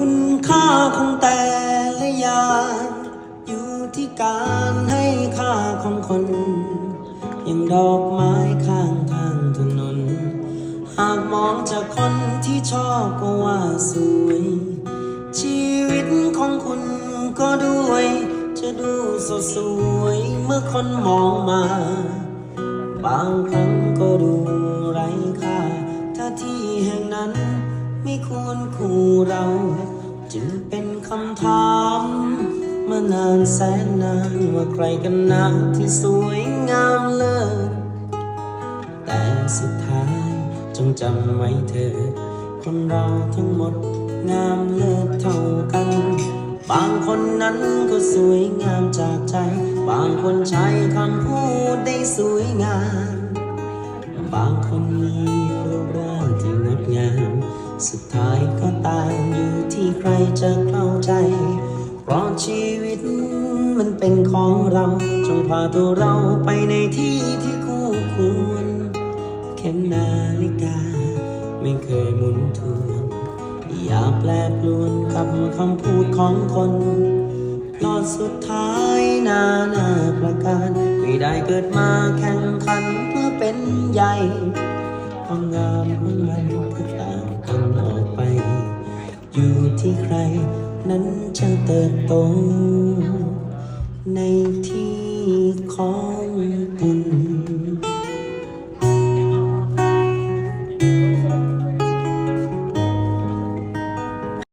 คุณค่าของแต่ละอย่างอยู่ที่การให้ค่าของคน อย่างดอกไม้ข้างทางถนน หากมองจากคนที่ชอบก็ว่าสวย ชีวิตของคุณก็ด้วย จะดูสดสวยเมื่อคนมองมา บางครั้งก็ดูไร้ค่า ถ้าที่แห่งนั้น ไม่ควรคู่เรา จึงเป็นคำถามมานานแสนนานว่าใครกันนะที่สวยงามเลิศแต่สุดท้ายจงจำไว้เธอ คนเราทั้งหมดงามเลิศเท่ากัน บางคนนั้นก็สวยงามจากใจ บางคนใช้คำพูดได้สวยงาม บางคนมี ตายอยู่ที่ใครจะเข้าใจ เพราะชีวิตมันเป็นของเรา จงพาตัวเราไปในที่ที่คู่ควรเข็มนาฬิกา ไม่เคยหมุนทวนอย่าแปลปรวนกับคำพูดของคนเพราะสุดท้ายนานาประการ ไม่ได้เกิดมาแข่งขันเพื่อเป็นใหญ่ อยู่ที่ใคร นั้นจะเติบโตในที่ของ